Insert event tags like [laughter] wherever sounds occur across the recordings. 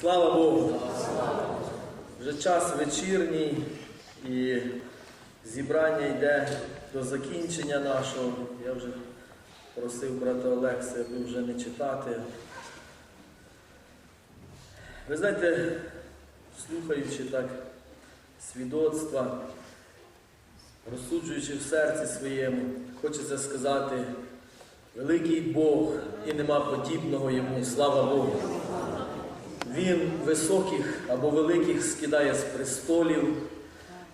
Слава Богу! Вже час вечірній і зібрання йде до закінчення нашого. Я вже просив брата Олекса, аби вже не читати. Ви знаєте, слухаючи так свідоцтва, розсуджуючи в серці своєму, хочеться сказати, великий Бог і нема подібного йому, слава Богу. Він високих або великих скидає з престолів,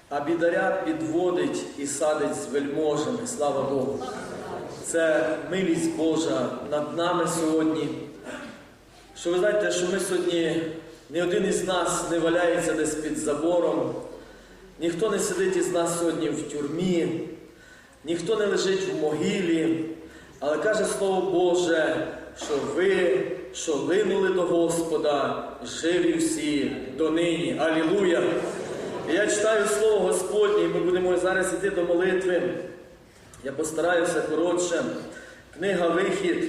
а бідаря підводить і садить з вельможами. Слава Богу. Це милість Божа над нами сьогодні. Що ви знаєте, що ми сьогодні, ні один із нас не валяється десь під забором, ніхто не сидить із нас сьогодні в тюрмі, ніхто не лежить в могилі, але каже Слово Боже, що ви, що линули до Господа, живі всі донині. Алілуя! Я читаю Слово Господнє, і ми будемо зараз йти до молитви. Я постараюся коротше. Книга Вихід,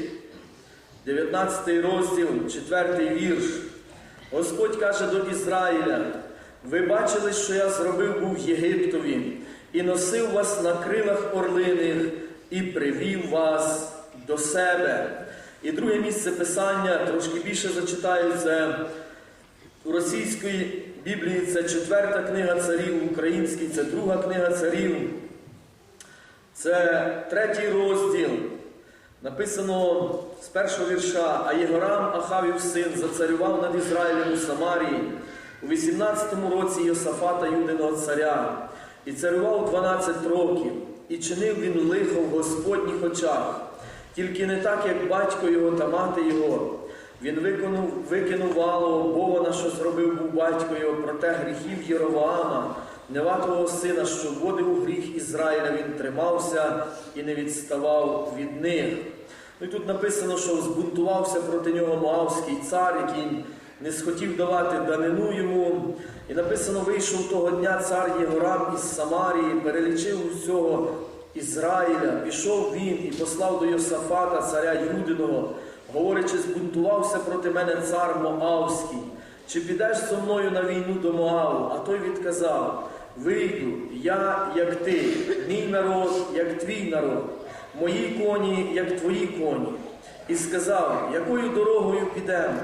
19 розділ, 4 вірш. Господь каже до Ізраїля: ви бачили, що я зробив був Єгиптові, і носив вас на крилах орлиних, і привів вас до себе. І друге місце писання, трошки більше зачитаю, це у російської Біблії це четверта книга царів, українській це друга книга царів. Це третій розділ. Написано з першого вірша, а Єгорам Ахавів син зацарював над Ізраїлем у Самарії у 18-му році Йосафата Юдиного царя, і царював 12 років, і чинив він лихо в Господніх очах, тільки не так, як батько його та мати його. Він виконав, викинув валого Бована, що зробив був батько його, проте гріхів Єровоама, Неватого сина, що вводив у гріх Ізраїля, він тримався і не відставав від них. Ну і тут написано, що збунтувався проти нього Моавський цар, який не схотів давати данину йому. І написано, вийшов того дня цар Єгорам із Самарії, перелічив усього Ізраїля, пішов він і послав до Йосафата, царя Юдиного, говорячи, збунтувався проти мене цар Моавський. Чи підеш зо мною на війну до Моаву? А той відказав: Вийду, я, як ти, мій народ, як твій народ, мої коні, як твої коні. І сказав, якою дорогою підемо?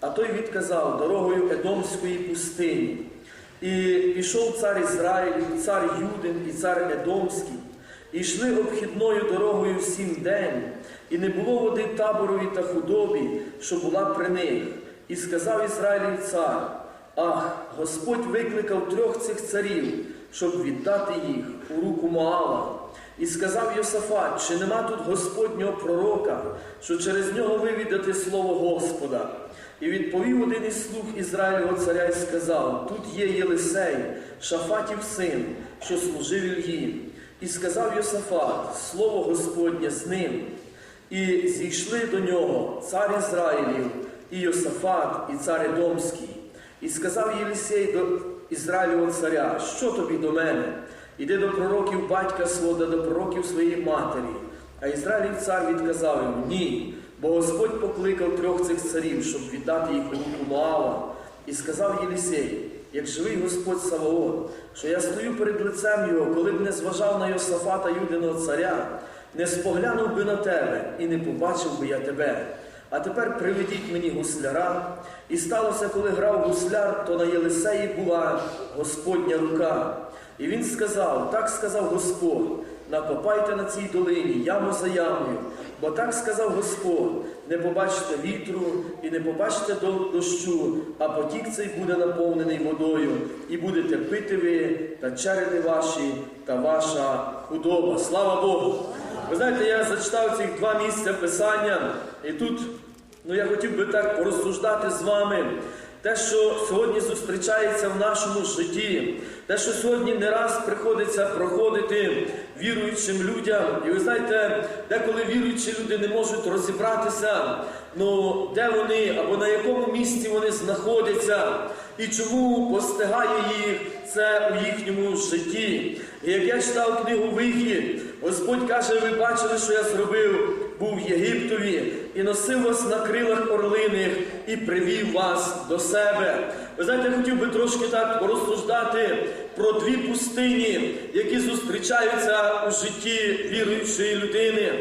А той відказав дорогою Едомської пустині. І пішов цар Ізраїль, цар Юдин і цар Едомський, і йшли обхідною дорогою всім день, і не було води таборові та худобі, що була при них. І сказав Ізраїлів цар: Ах, Господь викликав трьох цих царів, щоб віддати їх у руку Моава. І сказав Йосафат, чи нема тут Господнього пророка, що через нього ви віддате слово Господа. І відповів один із слуг Ізраїлього царя і сказав: Тут є Єлисей, Шафатів син, що служив Ільї. І сказав Йосафат, слово Господнє з ним. І зійшли до нього цар Ізраїлів, і Йосафат, і цар Едомський. І сказав Єлисей до Ізраїлього царя, що тобі до мене? Іди до пророків батька свого, до пророків своєї матері. А Ізраїлів цар відказав йому, ні, бо Господь покликав трьох цих царів, щоб віддати їх у руку Моава. І сказав Єлисей, як живий Господь Саваот, що я стою перед лицем його, коли б не зважав на Йосафата Юдиного царя, не споглянув би на тебе і не побачив би я тебе. А тепер приведіть мені гусляра. І сталося, коли грав гусляр, то на Єлисеї була Господня рука. І він сказав: так сказав Господь, накопайте на цій долині яму за ямою, бо так сказав Господь, не побачите вітру і не побачите дощу, а потік цей буде наповнений водою, і будете пити ви та череди ваші та ваша худоба. Слава Богу! Ви знаєте, я зачитав ці два місця писання, і тут ну, я хотів би так порозсуждати з вами. Те, що сьогодні зустрічається в нашому житті, те, що сьогодні не раз приходиться проходити віруючим людям. І ви знаєте, деколи віруючі люди не можуть розібратися, ну, де вони або на якому місці вони знаходяться, і чому постигає їх це у їхньому житті. І як я читав книгу Вихід, Господь каже, ви бачили, що я зробив був Єгиптові і носив вас на крилах орлиних і привів вас до себе. Ви знаєте, я хотів би трошки так порозсуждати про дві пустині, які зустрічаються у житті віруючої людини,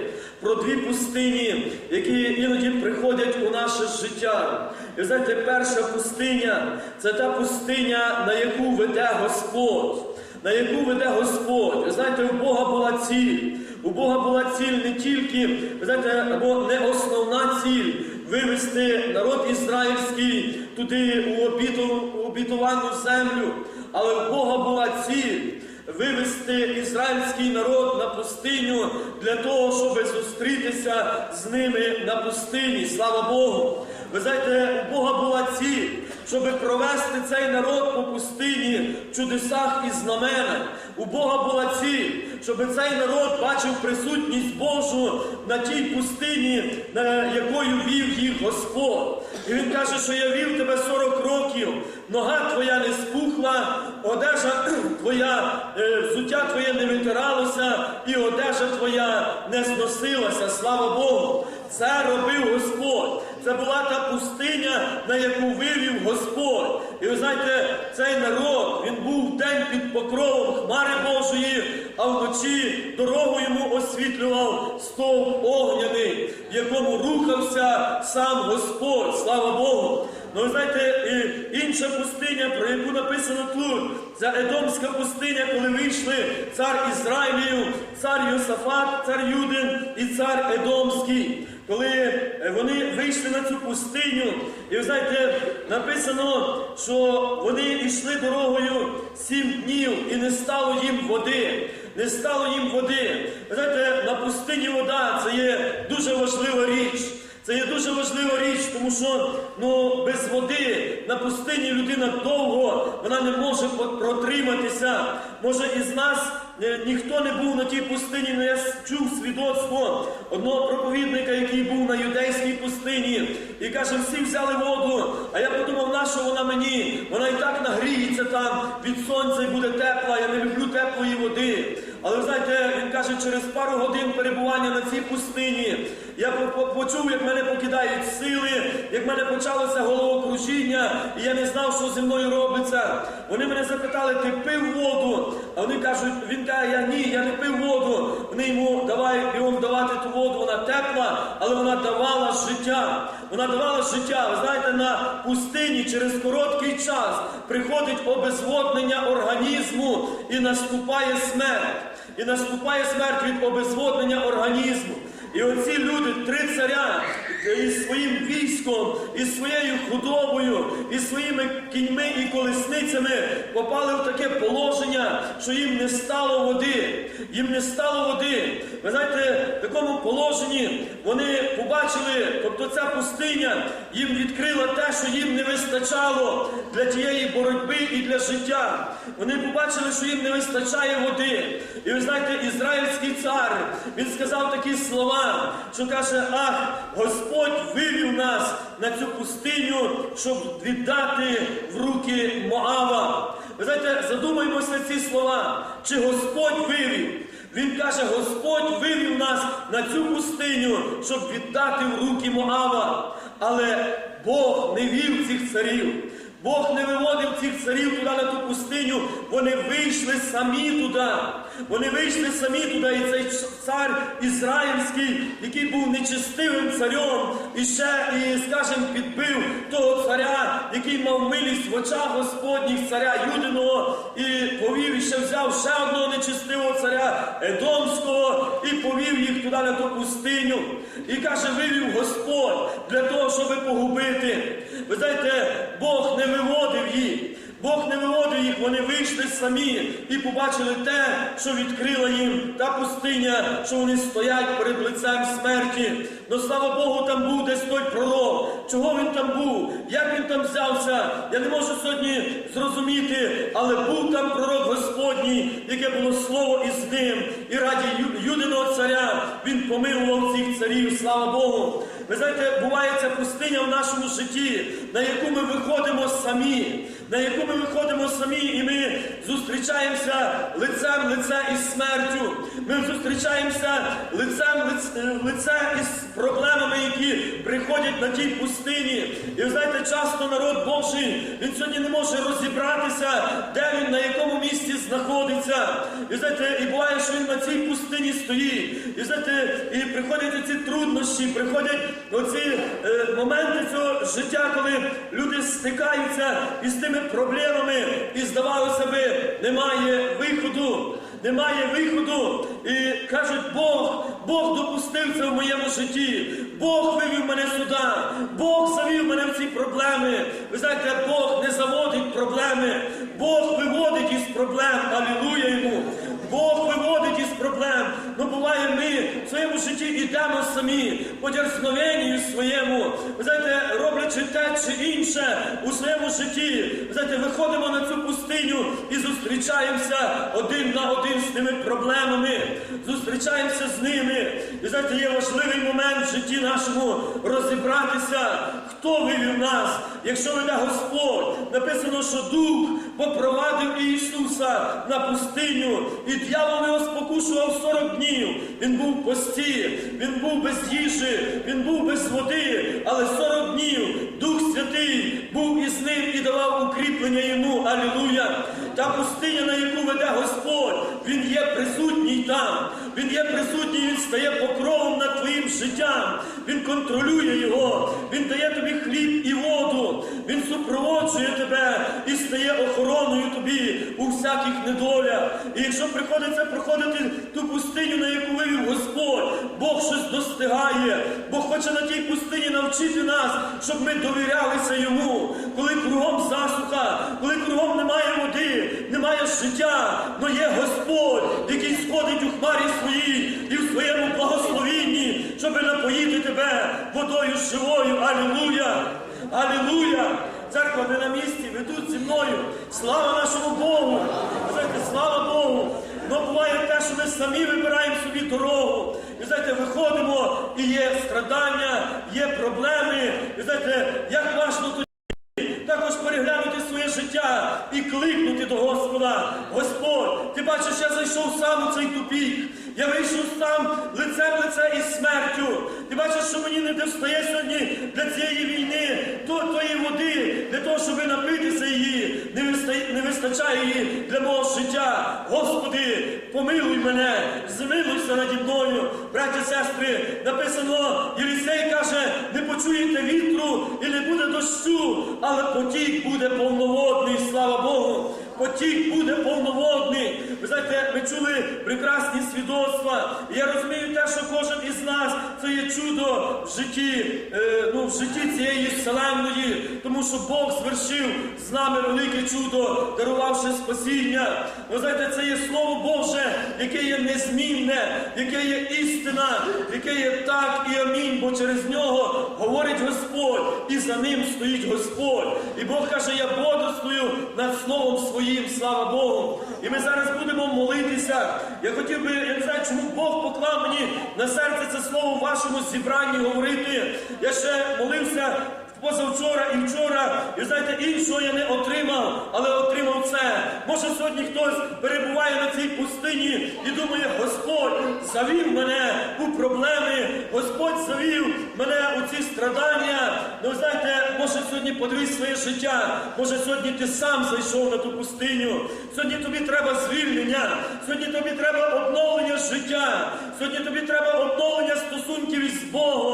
про дві пустині, які іноді приходять у наше життя. І знаєте, перша пустиня це та пустиня, на яку веде Господь. На яку веде Господь. Ви знаєте, у Бога була ціль. У Бога була ціль не тільки, ви знаєте, або не основна ціль вивести народ ізраїльський туди у обітовану землю. Але у Бога була ціль вивести ізраїльський народ на пустиню для того, щоб зустрітися з ними на пустині. Слава Богу! Ви знаєте, у Бога була ціль, щоб провести цей народ по пустині в чудесах і знаменах. У Бога була ціль, щоб цей народ бачив присутність Божу на тій пустині, якою вів їх Господь. І він каже, що я вів тебе 40 років, нога твоя не спухла, одежа [clears throat] твоя, е, взуття твоє не витиралося, і одежа твоя не зносилася. Слава Богу! Це робив Господь. Це була та пустиня, на яку вивів Господь. І ви знаєте, цей народ, він був день під покровом Хмари Божої, а вночі дорогу йому освітлював стовп огняний, в якому рухався сам Господь. Слава Богу! Ну, ви знаєте, і інша пустиня, про яку написано тут, це Едомська пустиня, коли вийшли цар Ізраїлів, цар Йосафат, цар Юдин і цар Едомський. Коли е, вони вийшли на цю пустиню, і ви знаєте, написано, що вони йшли дорогою сім днів і не стало їм води. Не стало їм води. Ви знаєте, на пустині вода це є дуже важлива річ. Це є дуже важлива річ, тому що ну, без води на пустині людина довго вона не може протриматися. Може із нас ніхто не був на тій пустині, але я чув свідоцтво одного проповідника, який був на юдейській пустині, і каже, всі взяли воду. А я подумав, на що вона мені? Вона і так нагріється там від сонця і буде тепла. Я не люблю теплої води. Але знаєте, він каже, через пару годин перебування на цій пустині я почув, як мене покидають сили, як мене почалося головокружіння, і я не знав, що зі мною робиться. Вони мене запитали, ти пив воду? А вони кажуть, він каже, я ні, я не пив воду. Вони йому давай бігом давати ту воду, вона тепла, але вона давала життя. Вона давала життя. Ви знаєте, на пустині через короткий час приходить обезводнення організму і наступає смерть. І наступає смерть від обезводнення організму. І оці люди, три царя, із своїм військом, із своєю худобою, із своїми кіньми і колесницями попали в таке положення, що їм не стало води. Їм не стало води. Ви знаєте, в такому положенні вони побачили, тобто ця пустиня їм відкрила те, що їм не вистачало для тієї боротьби і для життя. Вони побачили, що їм не вистачає води. І ви знаєте, ізраїльський цар, він сказав такі слова, що каже, ах, Господь вивів нас на цю пустиню, щоб віддати в руки Моава. Ви знаєте, задумаймося на ці слова. Чи Господь вивів? Він каже, Господь вивів нас на цю пустиню, щоб віддати в руки Моава. Але Бог не вів цих царів. Бог не виводив цих царів туди на ту пустиню, вони вийшли самі туди. Вони вийшли самі туди, і цей цар ізраїльський, який був нечестивим царем, і ще, і, скажімо, підбив того царя, який мав милість в очах Господніх, царя Юдиного, і повів і ще взяв ще одного нечестивого царя Едомського, і повів їх туди на ту пустиню. І каже, вивів Господь для того, щоб погубити. Ви знаєте, Бог не виводив їх. Бог не виводив вони вийшли самі і побачили те, що відкрила їм та пустиня, що вони стоять перед лицем смерті. Ну слава Богу, там був десь той пророк. Чого він там був? Як він там взявся? Я не можу сьогодні зрозуміти, але був там пророк Господній, яке було слово із ним. І раді Юдиного царя він помилував цих царів. Слава Богу. Ви знаєте, буває ця пустиня в нашому житті. На яку ми виходимо самі, на яку ми виходимо самі, і ми зустрічаємося лицем лице із смертю. Ми зустрічаємося лицем лице, із проблемами, які приходять на тій пустині. І ви знаєте, часто народ Божий він сьогодні не може розібратися, де він, на якому місці знаходиться. І знаєте, і буває, що він на цій пустині стоїть. І знаєте, і приходять ці труднощі, приходять оці е, моменти життя, коли люди стикаються із тими проблемами, і здавалося би, немає виходу. Немає виходу. І кажуть, Бог, Бог допустив це в моєму житті. Бог вивів мене сюди. Бог завів мене в ці проблеми. Ви знаєте, Бог не заводить проблеми. Бог виводить із проблем. Алілуя йому. Бог виводить із проблем. Ну буває, ми в своєму житті йдемо самі, по дерзновенню своєму. Ви знаєте, роблячи те чи інше у своєму житті. Ви знаєте, виходимо на цю пустиню і зустрічаємося один на один з тими проблемами. Зустрічаємося з ними. І знаєте, є важливий момент в житті нашому розібратися, хто вивів нас, якщо веде Господь. Написано, що Дух попровадив Ісуса на пустиню, і дьявол його спокушував 40 днів. Він був пості, він був без їжі, він був без води, але 40 днів Дух Святий був із ним і давав укріплення йому. Алілуя! Та пустиня, на яку веде Господь, Він є присутній там. Він є присутній, Він стає покровом над твоїм життям. Він контролює його, Він дає тобі хліб і воду, Він супроводжує тебе і стає охороною тобі у всяких недолях. І якщо приходиться проходити достигає, Бог хоче на тій пустині навчити нас, щоб ми довірялися йому, коли кругом засуха, коли кругом немає води, немає життя, но є Господь, який сходить у хмарі своїй і в своєму благословінні, щоб напоїти тебе водою живою. Алілуя! Алілуя! Церква не на місці, ви тут зі мною. Слава нашому Богу! Слава Богу! Ну буває те, що ми самі вибираємо собі дорогу. Знаєте, виходимо і є страдання, є проблеми. І знаєте, як важно тоді також переглянути своє життя і кликнути до Господа. Господь, ти бачиш, я зайшов сам у цей тупік. Я вийшов сам лицем лице із смертю. Ти бачиш, що мені не достає сьогодні для цієї війни то, тої води, для того, щоб напитися її. Не вистачає, її для мого життя. Господи, помилуй мене, змилуйся наді мною. Браті, сестри, написано, Єлісей каже, не почуєте вітру і не буде дощу, але потік буде повноводний, слава Богу. Потік буде повноводний. Ви знаєте, ми чули прекрасні свідоцтва. І я розумію те, що кожен із нас це є чудо в житті, е, ну, в житті цієї вселенної, тому що Бог звершив з нами велике чудо, дарувавши спасіння. Ви знаєте, це є слово Боже, яке є незмінне, яке є істина, яке є так і амінь, бо через нього говорить Господь, і за ним стоїть Господь. І Бог каже, я бодрствую над словом своїм, слава Богу. І ми зараз будемо молитися. Я хотів би, я не знаю, чому Бог поклав мені на серце це слово в вашому зібранні говорити. Я ще молився. І знаєте, іншого я не отримав, але отримав це. Може сьогодні хтось перебуває на цій пустині і думає, Господь завів мене у проблеми, Господь завів мене у ці страдання. Ну, знаєте, може сьогодні подивись своє життя, може сьогодні ти сам зайшов на ту пустиню. Сьогодні тобі треба звільнення, сьогодні тобі треба обновлення життя, сьогодні тобі треба обновлення стосунків із Богом,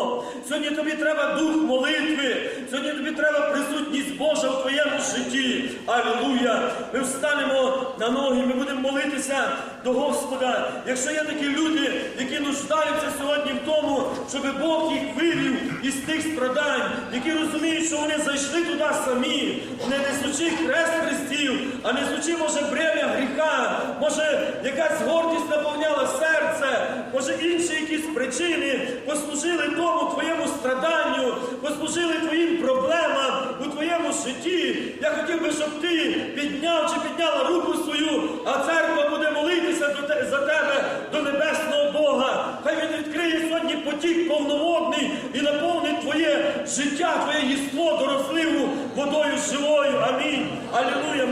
сьогодні тобі треба дух молитви. Сьогодні тобі треба присутність Божа в твоєму житті. Алілуя! Ми встанемо на ноги, ми будемо молитися до Господа. Якщо є такі люди, які нуждаються сьогодні в тому, щоб Бог їх вивів із тих страдань, які розуміють, що вони зайшли туди самі, не несучи хрест хрестів, а несучи, може, брем'я гріха, може, якась гордість наповняла може інші якісь причини послужили тому твоєму страданню, послужили твоїм проблемам у твоєму житті. Я хотів би, щоб ти підняв чи підняла руку свою, а церква буде молитися за тебе до небесного Бога. Хай він відкриє сьогодні потік повноводний і наповнить твоє життя, твоє єство до розливу живою. Амінь. Алілуя.